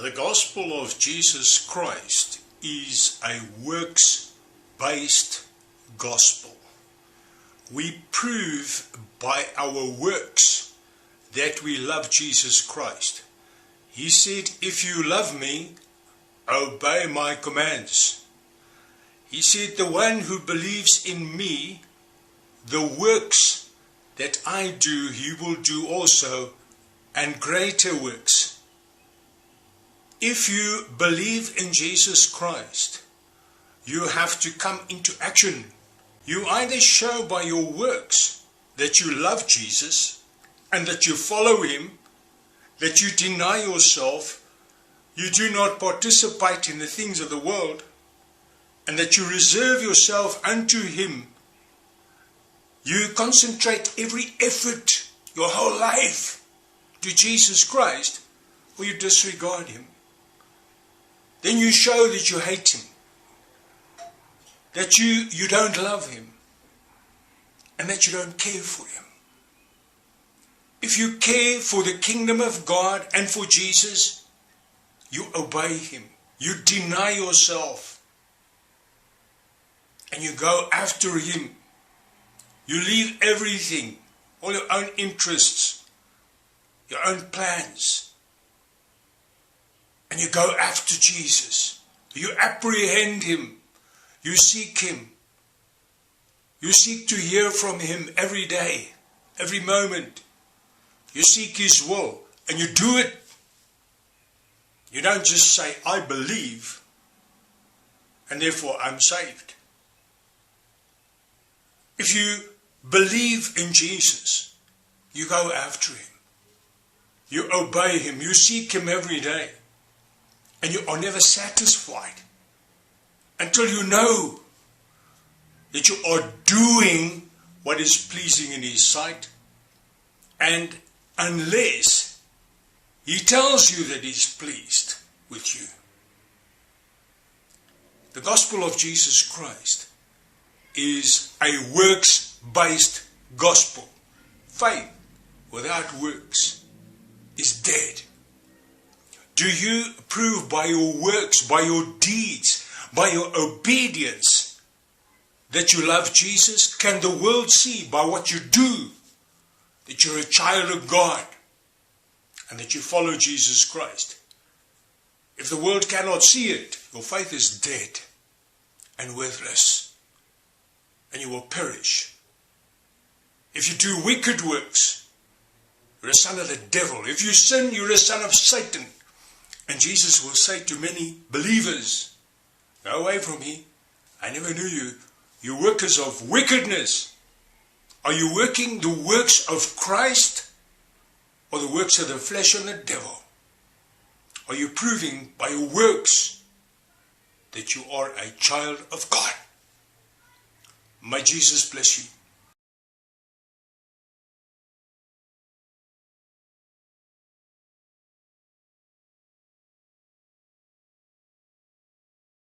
The gospel of Jesus Christ is a works based gospel. We prove by our works that we love Jesus Christ. He said, If you love me, obey my commands. He said, The one who believes in me, the works that I do, he will do also, and greater works. If you believe in Jesus Christ, you have to come into action. You either show by your works that you love Jesus and that you follow him, that you deny yourself, you do not participate in the things of the world, and that you reserve yourself unto him. You concentrate every effort, your whole life, to Jesus Christ, or you disregard him then you show that you hate him, that you, you don't love him, and that you don't care for him. If you care for the kingdom of God and for Jesus, you obey him. You deny yourself. And you go after him. You leave everything, all your own interests, your own plans and you go after Jesus. You apprehend him. You seek him. You seek to hear from him every day, every moment. You seek his will and you do it. You don't just say, I believe and therefore I'm saved. If you believe in Jesus, you go after him. You obey him. You seek him every day. And you are never satisfied until you know that you are doing what is pleasing in His sight. And unless He tells you that He's pleased with you. The gospel of Jesus Christ is a works based gospel. Faith without works is dead. Do you prove by your works, by your deeds, by your obedience that you love Jesus? Can the world see by what you do that you're a child of God and that you follow Jesus Christ? If the world cannot see it, your faith is dead and worthless, and you will perish. If you do wicked works, you're a son of the devil. If you sin, you're a son of Satan. And Jesus will say to many believers, Go away from me. I never knew you. You workers of wickedness. Are you working the works of Christ or the works of the flesh and the devil? Are you proving by your works that you are a child of God? May Jesus bless you.